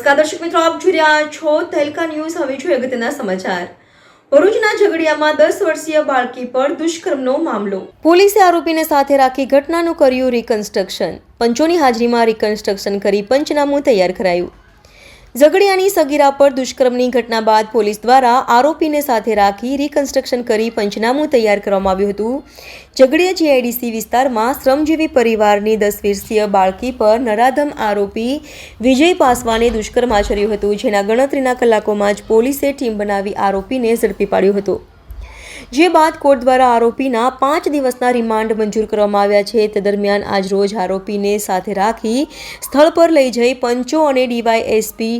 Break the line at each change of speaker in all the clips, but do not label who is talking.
નમસ્કાર, દર્શક મિત્રો, આપ જોઈ રહ્યા છો તહેલકા ન્યૂઝ. હવે જોઈએ અગત્યના સમાચાર. ભરૂચના ઝઘડિયામાં દસ વર્ષીય બાળકી પર દુષ્કર્મનો મામલો. પોલીસે આરોપીને સાથે રાખી ઘટનાનું કર્યું રિકન્સ્ટ્રક્શન પંચોની હાજરીમાં રિકન્સ્ટ્રક્શન કરી પંચનામું તૈયાર કરાયું. ઝઘડિયાની સગીરા પર દુષ્કર્મની ઘટના બાદ પોલીસ દ્વારા આરોપીને સાથે રાખી રિકન્સ્ટ્રક્શન કરી પંચનામું તૈયાર કરવામાં આવ્યું હતું. ઝઘડિયા જીઆઈડીસી વિસ્તારમાં શ્રમજીવી પરિવારની દસ વર્ષીય બાળકી પર નરાધમ આરોપી વિજય પાસવાને દુષ્કર્મ આચર્યું હતું, જેના ગણતરીના કલાકોમાં જ પોલીસે ટીમ બનાવી આરોપીને ઝડપી પાડ્યો હતો. જે બાદ કોર્ટ દ્વારા આરોપીના પાંચ દિવસના રિમાન્ડ મંજૂર કરવામાં આવ્યા છે. તે દરમિયાન આજરોજ આરોપીને સાથે રાખી સ્થળ પર લઈ જઈ પંચો અને ડીવાયએસપી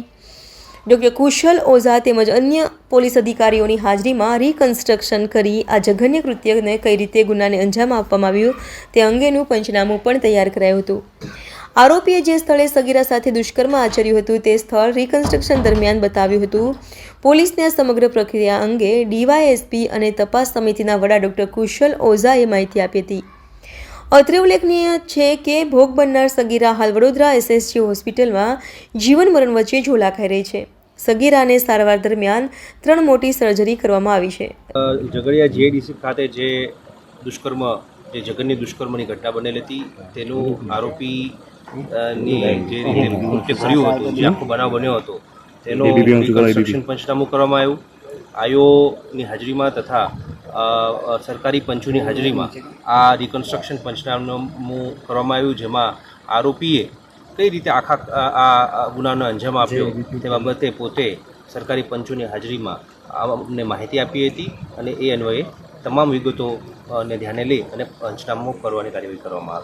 ડોક્ટર કુશલ ઓઝા તેમજ અન્ય પોલીસ અધિકારીઓની હાજરીમાં રિકન્સ્ટ્રક્શન કરી આ જઘન્ય કૃત્યને કઈ રીતે ગુનાને અંજામ આપવામાં આવ્યું તે અંગેનું પંચનામું પણ તૈયાર કરાયું હતું. આરોપીએ જે સ્થળે સગીરા સાથે દુષ્કર્મ આચર્યું હતું તે સ્થળ રિકન્સ્ટ્રક્શન દરમિયાન બતાવ્યું હતું. પોલીસને આ સમગ્ર પ્રક્રિયા અંગે ડીવાયએસપી અને તપાસ સમિતિના વડા ડોક્ટર કુશલ ઓઝાએ માહિતી આપી હતી. અત્રે ઉલ્લેખનીય છે કે ભોગ બનનાર સગીરા હાલ વડોદરા એસએસજી હોસ્પિટલમાં જીવન મરણ વચ્ચે ઝોલા ખાઈ રહી છે. સગીરાને સારવાર દરમિયાન ત્રણ મોટી સર્જરી કરવામાં આવી છે.
ઝઘડિયા જીઆઈડીસી ખાતે જે દુષ્કર્મ, જે જગનની દુષ્કર્મની ઘટના બનેલી હતી, તેનું આરોપી ની જે રીતે કૃત્ય કર્યું હતું જે આખો બનાવ બન્યો હતો તેનો રિકન્સ્ટ્રક્શન પંચનામું કરવામાં આવ્યું. આયોની હાજરીમાં તથા સરકારી પંચોની હાજરીમાં આ રિકન્સ્ટ્રક્શન પંચનામું કરવામાં આવ્યું જેમાં આરોપીએ કઈ રીતે આખા આ- ગુનાનો અંજામ આપ્યો તે બાબતે પોતે સરકારી પંચોની હાજરીમાં અમને માહિતી આપી હતી અને એ અન્વયે તમામ વિગતો ને ધ્યાને લઈ અને પંચનામું કરવાની કાર્યવાહી કરવામાં આવી.